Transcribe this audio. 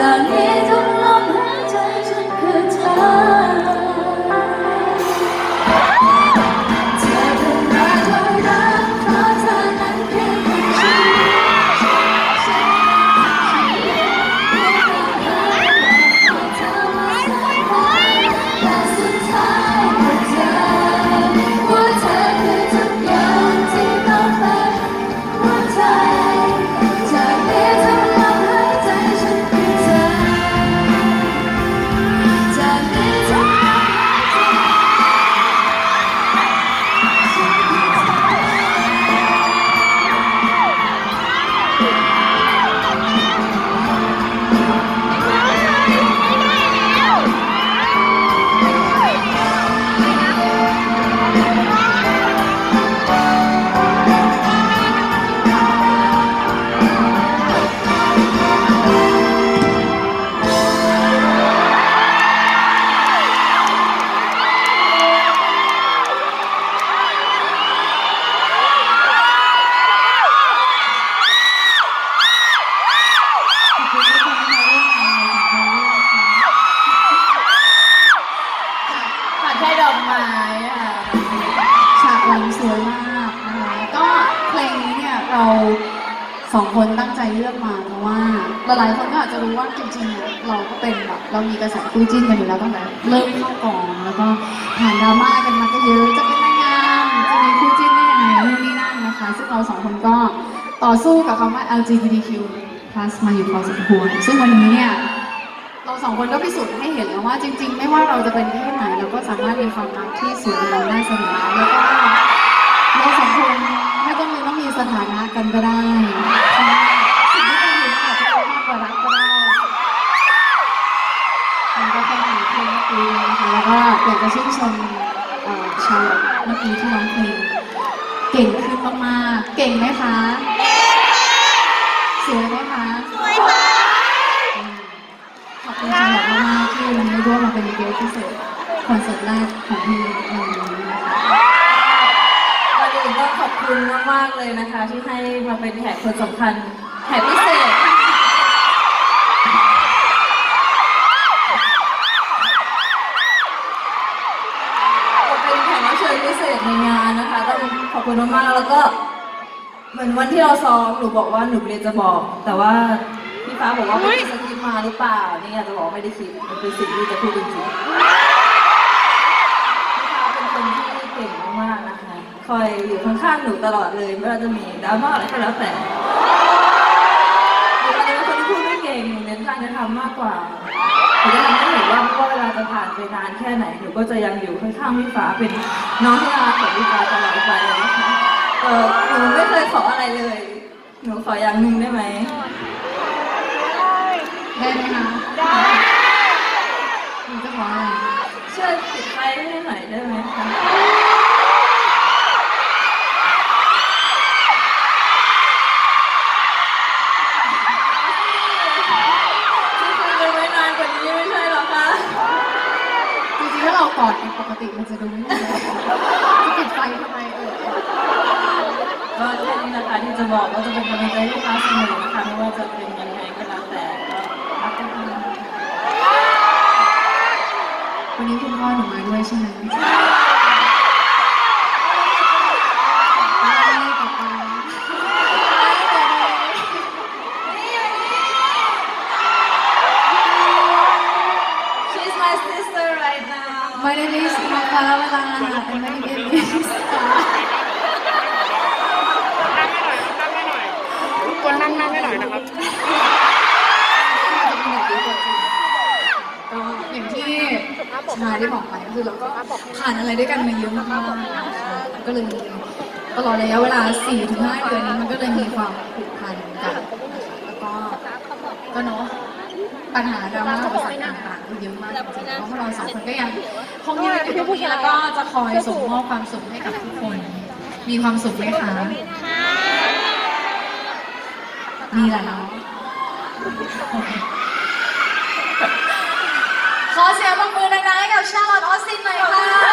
จากนี้ สองคนตั้งใจเลือกมาเพราะว่าหลายๆคนก็อาจจะรู้ว่าจริงๆ เราก็เป็นแบบเรามีกระแสคู่จิ้นกันอยู่แล้วตั้งแต่เริ่มเข้ากองแล้วก็ผ่านดราม่ากันมาก็เยอะจะเป็นนางงามจะมีคู่จิ้นได้ยังไงนู่นนี่นั่นนะคะ ซึ่งเราสองคนก็ต่อสู้กับคำว่า LGBTQ+ มาอยู่พอสมควรซึ่งวันนี้เนี่ยเราสองคนก็พิสูจน์ให้เห็นแล้วว่าจริง ๆ ไม่ว่าเราจะเป็นเพศไหนเราก็สามารถมีความรักที่สวยงามน่าสนใจแล้วก็เราสองคนไม่ต้องมีต้องมีสถานะกันก็ได้ ร้องเพลงเก่งขึ้นมากๆ เก่งไหมคะสวยไหมคะขอบคุณจังหวัดมากๆที่วันนี้ร่วมมาเป็นเกสพิเศษคอนเสิร์ตแรกของพี่ในวันนี้นะคะก่อนอื่นก็ขอบคุณมากๆเลยนะคะ ที่ให้มาเป็นแขกคนสำคัญแขกพิเศษ คุณมากๆแล้วก็เหมือนวันที่เราซ้อมหนูบอกว่าหนูเรียนจะบอก แต่ว่าพี่ฟ้าบอกว่าไม่ได้สคริปต์มาหรือเปล่านี่อยากจะบอกว่าไม่ได้คิดมันเป็นสิ่งที่จะพูดจริงๆพี่ฟ้าเป็นคนที่เก่งมากๆนะคะคอยอยู่ข้างๆหนูตลอดเลยไม่ว่าจะมีดราม่าอะไรก็แล้วแต่หนูอาจจะเป็นคนที่พูดไม่เก่งหนูเน้นการกระทำมากกว่าห นูจะทำให้เห็นว่าไม่ว่าเวลาจะผ่านไปนานแค่ไหนหนูก็จะยังอยู่ข้างๆพี่ฟ้าเป็นน้องที่รักของพี่ฟ้าตลอดไปเลยนะคะเออหนูไม่เคยขออะไรเลย หนูขออย่างหนึ่งได้ไหมได้ไหมคะได้หนูจะขออะไรช่วยติดไฟให้หน่อยได้ไหมคะ จะปิดไฟทำไมเออก็แค่นี้นะคะที่จะบอกว่าจะเป็นกำลังใจให้ลูกค้าเสมอนะคะไม่ว่าจะเป็นยังไงก็แล้วแต่ก็รักกันค่ะวันนี้คุณพ่อหนูมาด้วยใช่ไหม ฟ้าเวลาอาหารไม่ได้ลิสต์คนนั่งนั่งให้หน่อยนะครับ ก็อย่างที่ชาได้บอกไปก็คือเราก็ผ่านอะไรด้วยกันมาเยอะมากๆนะคะก็เลยตลอดระยะเวลา 4-5 เดือนนี้มันก็เลยมีความผูกพันกันแล้วก็ก็เนาะ ปัญหาดราม่าอุปสรรคต่างๆก็เยอะมากจริงๆแล้วพวกเราสองคนก็ยังคงยืนอยู่ตรงนี้แล้วก็จะคอยส่งมอบความสุขให้กับทุกคน มีความสุขไหมคะมีแหละเนาะขอเสียงปรบมือดังๆให้กับชาลอตออสตินหน่อยค่ะ